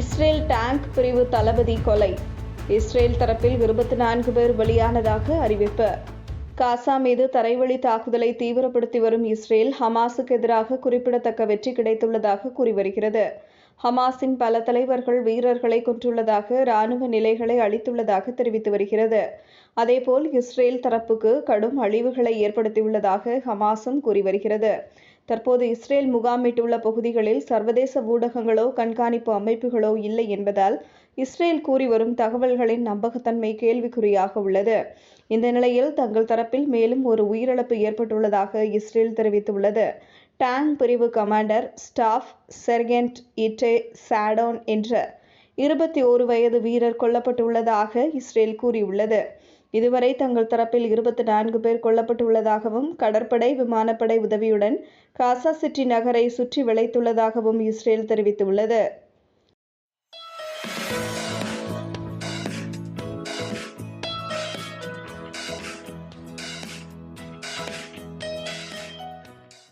Israel tank பிரிவு தளபதி கொலை. Israel தரப்பில் இருபத்தி நான்கு பேர் பலியானதாக அறிவிப்பு. காசா மீது தரைவழி தாக்குதலை தீவிரப்படுத்தி வரும் இஸ்ரேல் ஹமாஸுக்கு எதிராக குறிப்பிடத்தக்க வெற்றி கிடைத்துள்ளதாக கூறி வருகிறது. ஹமாஸின் பல தலைவர்கள் வீரர்களை கொன்றுள்ளதாக ராணுவ நிலைகளை அளித்துள்ளதாக தெரிவித்து வருகிறது. அதேபோல் இஸ்ரேல் தரப்புக்கு கடும் அழிவுகளை ஏற்படுத்தியுள்ளதாக ஹமாஸும் கூறி வருகிறது. தற்போது இஸ்ரேல் முகாமிட்டுள்ள பகுதிகளில் சர்வதேச ஊடகங்களோ கண்காணிப்பு அமைப்புகளோ இல்லை என்பதால் இஸ்ரேல் கூறி வரும் தகவல்களின் நம்பகத்தன்மை கேள்விக்குறியாக உள்ளது. இந்த நிலையில் தங்கள் தரப்பில் மேலும் ஒரு உயிரிழப்பு ஏற்பட்டுள்ளதாக இஸ்ரேல் தெரிவித்துள்ளது. டேங் பிரிவு கமாண்டர் ஸ்டாஃப் செர்கென்ட் இட்டே சாடோன் என்ற இருபத்தி ஓரு வயது வீரர் கொல்லப்பட்டுள்ளதாக இஸ்ரேல் கூறியுள்ளது. இதுவரை தங்கள் தரப்பில் இருபத்தி நான்கு பேர் கொல்லப்பட்டுள்ளதாகவும் கடற்படை விமானப்படை உதவியுடன் காசா சிட்டி நகரை சுற்றி வளைத்துள்ளதாகவும் இஸ்ரேல் தெரிவித்துள்ளது.